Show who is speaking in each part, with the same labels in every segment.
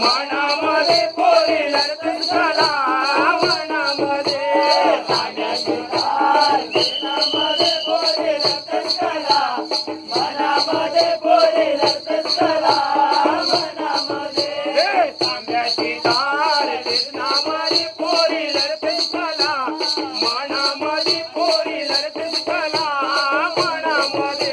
Speaker 1: मनामध्ये पोळी लढतच झाला. मनामध्ये तांब्याची तार टेकनामध्ये मनामध्ये पोळी लढतच मनामध्ये तांब्याची तार टेकनामध्ये पोळी लढतच झाला. मनामध्ये पोळी लढतच झाला. मनामध्ये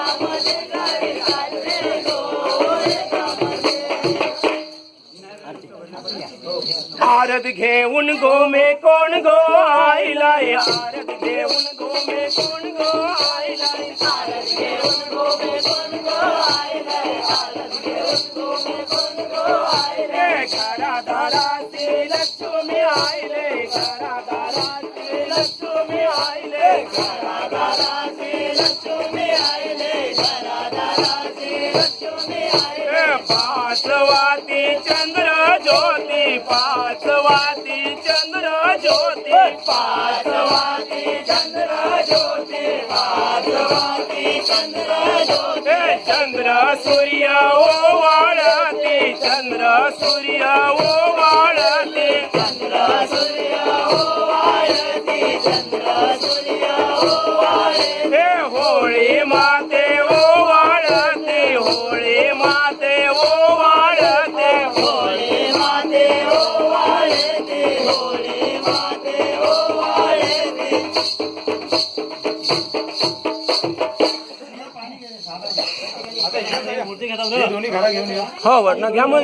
Speaker 1: भारत घे उन गो में कौन गो आई लाए भारत घे उन गो में कौन गो आई लाए भारत घे उन गो में कौन गो आई लाए भारत घे उन में कौन गो आई लाए में आई ले घरा दारा में आई ले घरा से लच्छो चंद्र ज्योती पाचवाती चंद्र ज्योती पाचवाती चंद्र ज्योती पाचवाती चंद्र ज्योती. चंद्र सूर्य ओ वाळती चंद्र सूर्य ओ वाळती. चंद्र सूर्य ओ वाळती चंद्र सूर्य ओ वाळते. होळी माते हो वटणं घ्या मग.